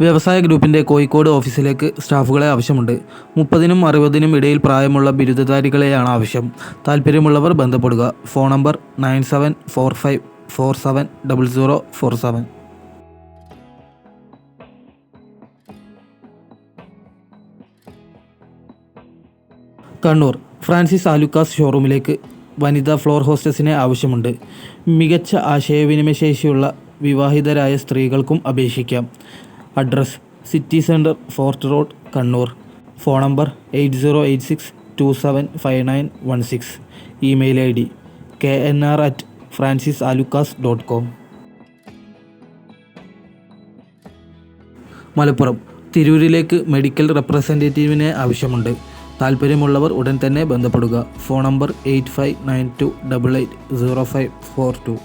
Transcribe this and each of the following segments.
വ്യവസായ ഗ്രൂപ്പിന്റെ കോഴിക്കോട് ഓഫീസിലേക്ക് സ്റ്റാഫുകളെ ആവശ്യമുണ്ട്. മുപ്പതിനും അറുപതിനും ഇടയിൽ പ്രായമുള്ള ബിരുദധാരികളെയാണ് ആവശ്യം. താല്പര്യമുള്ളവർ ബന്ധപ്പെടുക. Phone number nine seven four five four seven double zero four seven. Kannur Francis Alukkas ഷോറൂമിലേക്ക് വനിതാ ഫ്ലോർ ഹോസ്റ്റസിനെ ആവശ്യമുണ്ട്. മികച്ച ആശയവിനിമയശേഷിയുള്ള വിവാഹിതരായ സ്ത്രീകൾക്കും അപേക്ഷിക്കാം. Address city centre fort road Kannur. Phone number eight zero eight six two seven five nine one six. Email I D K N R at Francis Alukkas dot com. Malappuram തിരൂരിലേക്ക് medical റെപ്രസെന്റേറ്റീവിനെ ആവശ്യമുണ്ട്. താല്പര്യമുള്ളവർ ഉടൻ തന്നെ ബന്ധപ്പെടുക. Phone number eight five nine two double eight zero five four two.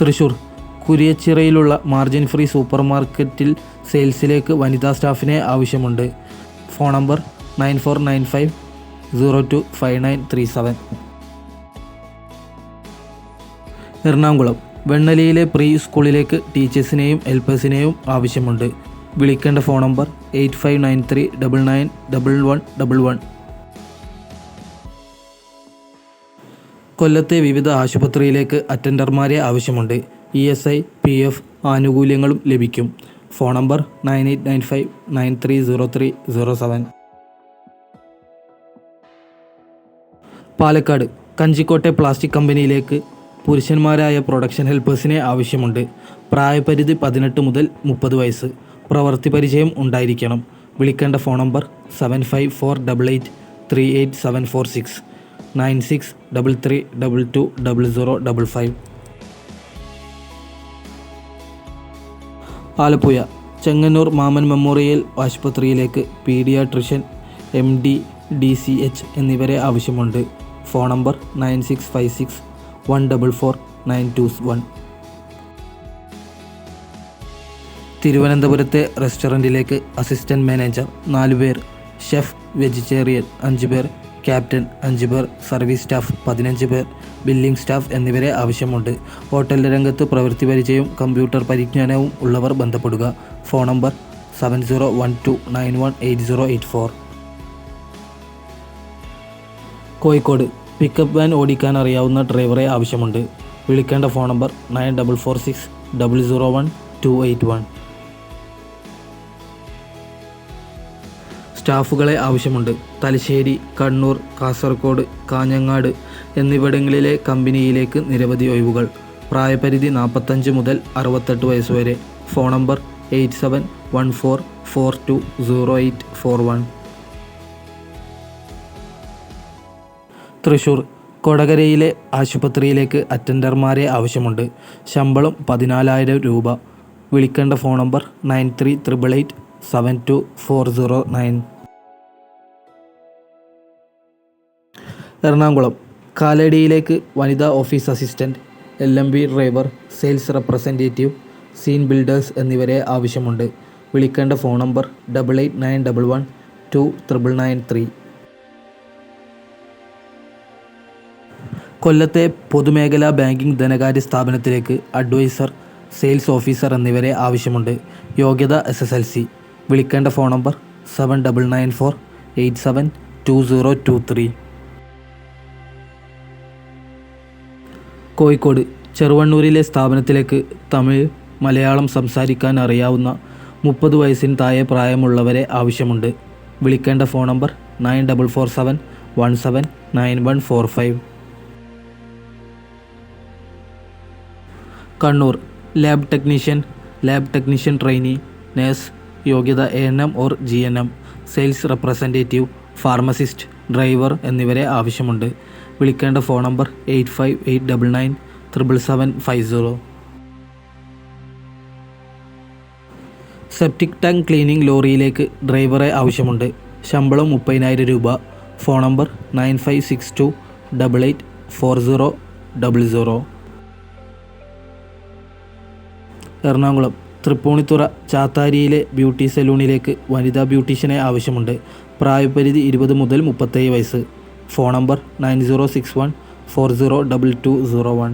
Thrissur കുരിയച്ചിറയിലുള്ള margin free super മാർക്കറ്റിൽ സെയിൽസിലേക്ക് വനിതാ സ്റ്റാഫിനെ ആവശ്യമുണ്ട്. Phone number nine four nine five zero two five nine three seven Ernakulam വെണ്ണലിയിലെ pre സ്കൂളിലേക്ക് ടീച്ചേഴ്സിനെയും ഹെൽപ്പേഴ്സിനെയും ആവശ്യമുണ്ട്. വിളിക്കേണ്ട phone number eight five nine three double nine double one double one കൊല്ലത്തെ വിവിധ ആശുപത്രിയിലേക്ക് അറ്റൻഡർമാരെ ആവശ്യമുണ്ട്. E S I P F ആനുകൂല്യങ്ങളും ലഭിക്കും. Phone number nine eight nine five nine three zero three zero seven. Palakkad കഞ്ചിക്കോട്ടെ plastic കമ്പനിയിലേക്ക് പുരുഷന്മാരായ production ഹെൽപ്പേഴ്സിനെ ആവശ്യമുണ്ട്. പ്രായപരിധി പതിനെട്ട് മുതൽ മുപ്പത് വയസ്സ്. പ്രവൃത്തി പരിചയം ഉണ്ടായിരിക്കണം. വിളിക്കേണ്ട phone number seven five four double eight three eight seven four six. Nine six double three double two double zero double five. Alappuzha Chengannur Mamman memorial ആശുപത്രിയിലേക്ക് paediatrician M D D C H എന്നിവരെ ആവശ്യമുണ്ട്. Phone number nine six five six one double four nine two one. തിരുവനന്തപുരത്തെ റെസ്റ്റോറന്റിലേക്ക് assistant manager നാലുപേർ chef vegetarian അഞ്ച് പേർ captain അഞ്ച് പേർ സർവീസ് സ്റ്റാഫ് പതിനഞ്ച് പേർ ബില്ലിംഗ് സ്റ്റാഫ് എന്നിവരെ ആവശ്യമുണ്ട്. ഹോട്ടൽ രംഗത്ത് പ്രവൃത്തി പരിചയവും കമ്പ്യൂട്ടർ പരിജ്ഞാനവും ഉള്ളവർ ബന്ധപ്പെടുക. Phone number seven zero one two nine one eight zero eight four. Kozhikode pickup van ഓടിക്കാൻ അറിയാവുന്ന ഡ്രൈവറെ ആവശ്യമുണ്ട്. വിളിക്കേണ്ട phone number nine double four six double zero one two eight one. സ്റ്റാഫുകളെ ആവശ്യമുണ്ട്. തലശ്ശേരി കണ്ണൂർ കാസർഗോഡ് കാഞ്ഞങ്ങാട് എന്നിവിടങ്ങളിലെ കമ്പനിയിലേക്ക് നിരവധി ഒഴിവുകൾ. പ്രായപരിധി നാൽപ്പത്തഞ്ച് മുതൽ അറുപത്തെട്ട് വയസ്സ് വരെ. Phone number eight seven one four four two zero eight four one. Thrissur കൊടകരയിലെ ആശുപത്രിയിലേക്ക് അറ്റൻഡർമാരെ ആവശ്യമുണ്ട്. ശമ്പളം പതിനാലായിരം രൂപ. വിളിക്കേണ്ട phone number nine three triple eight seven two four zero nine. Ernakulam കാലടിയിലേക്ക് വനിതാ office assistant L M B driver sales representative scene builders എന്നിവരെ ആവശ്യമുണ്ട്. വിളിക്കേണ്ട phone number double eight nine double one two triple nine three കൊല്ലത്തെ പൊതുമേഖലാ banking ധനകാര്യ സ്ഥാപനത്തിലേക്ക് adviser sales officer എന്നിവരെ ആവശ്യമുണ്ട്. യോഗ്യത എസ് എസ് എൽ സി വിളിക്കേണ്ട phone number seven double nine four eight seven two zero two three Kozhikode ചെറുവണ്ണൂരിലെ സ്ഥാപനത്തിലേക്ക് തമിഴ് മലയാളം സംസാരിക്കാൻ അറിയാവുന്ന മുപ്പത് വയസ്സിന് താഴെ പ്രായമുള്ളവരെ ആവശ്യമുണ്ട്. വിളിക്കേണ്ട phone number nine double four seven one seven nine one four five. Kannur lab technician lab technician trainee nurse യോഗ്യത A N M or G N M sales representative pharmacist driver എന്നിവരെ ആവശ്യമുണ്ട്. വിളിക്കേണ്ട phone number eight five eight double nine triple seven five zero. Septic tank cleaning ലോറിയിലേക്ക് ഡ്രൈവറെ ആവശ്യമുണ്ട്. ശമ്പളം മുപ്പതിനായിരം രൂപ. Phone number nine five six two double eight four zero double zero. Ernakulam Thrippunithura ചാത്താരിയിലെ beauty സലൂണിലേക്ക് വനിതാ ബ്യൂട്ടീഷ്യനെ ആവശ്യമുണ്ട്. പ്രായപരിധി ഇരുപത് മുതൽ മുപ്പത്തേഴ് വയസ്സ്. Phone number nine zero six one four zero double two zero one.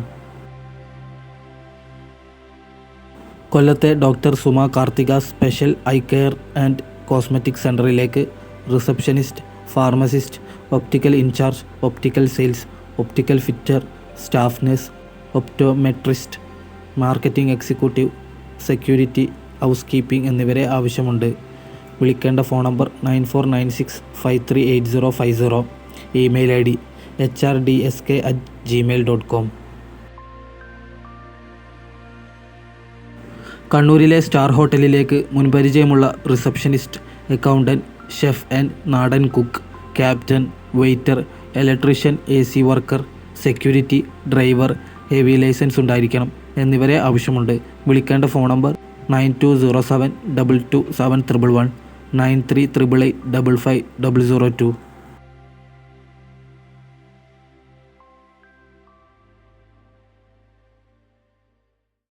കൊല്ലത്തെ doctor Suma Karthika special eye care and cosmetic സെന്ററിലേക്ക് receptionist pharmacist optical in charge optical sales optical fitter staff nurse optometrist marketing executive security housekeeping എന്നിവരെ ആവശ്യമുണ്ട്. വിളിക്കേണ്ട phone number nine four nine six five three eight zero five zero. Email I D H R D S K at Gmail dot com കണ്ണൂരിലെ star ഹോട്ടലിലേക്ക് മുൻപരിചയമുള്ള receptionist accountant chef and നാടൻ cook captain waiter electrician A C worker security driver heavy licence ഉണ്ടായിരിക്കണം എന്നിവരെ ആവശ്യമുണ്ട്. വിളിക്കേണ്ട phone number nine two zero seven double two seven triple one nine three triple eight double five double zero two.